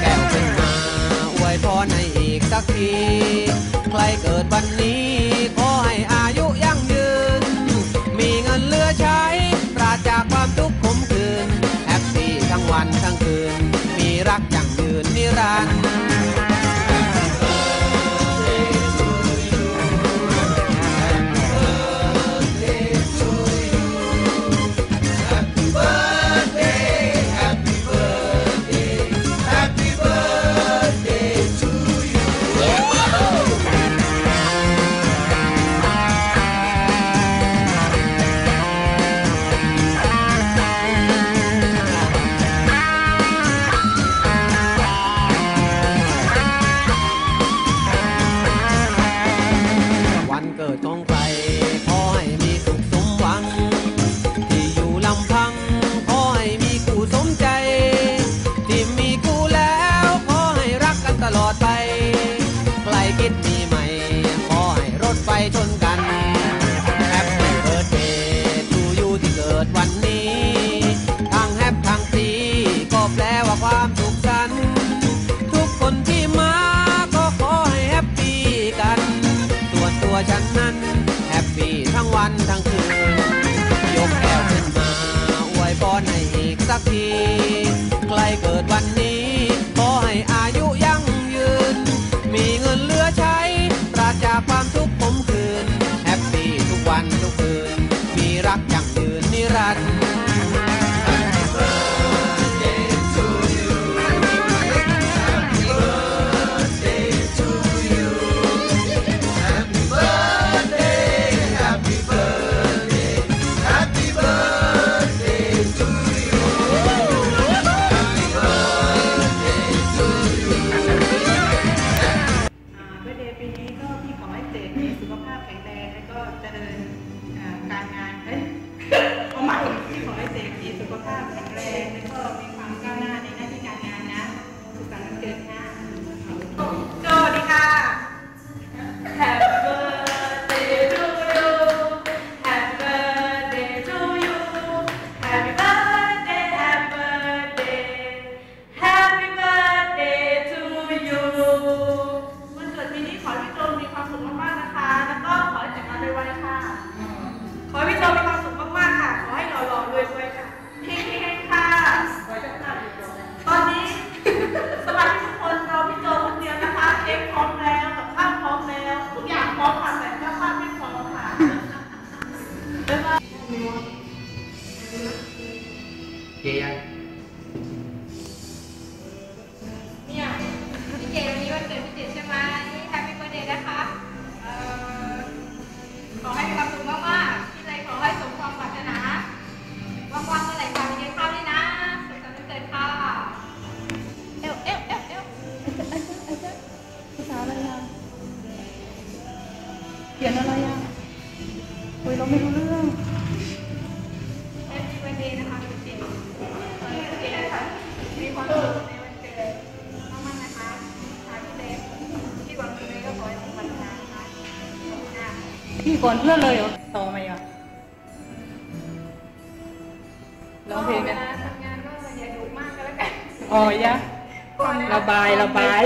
แก้มขึ้นมาอวยพอในอีกสักที ใครเกิดวันนี้ขอให้ 耳东关。拜拜。你，你，爷爷。 พี่ก่อนเพื่อเลยต่อไหมอะร้องเพลงเวนทำงานก็อย่าดุมากก็แล้วกันอ๋อยะระบายระบาย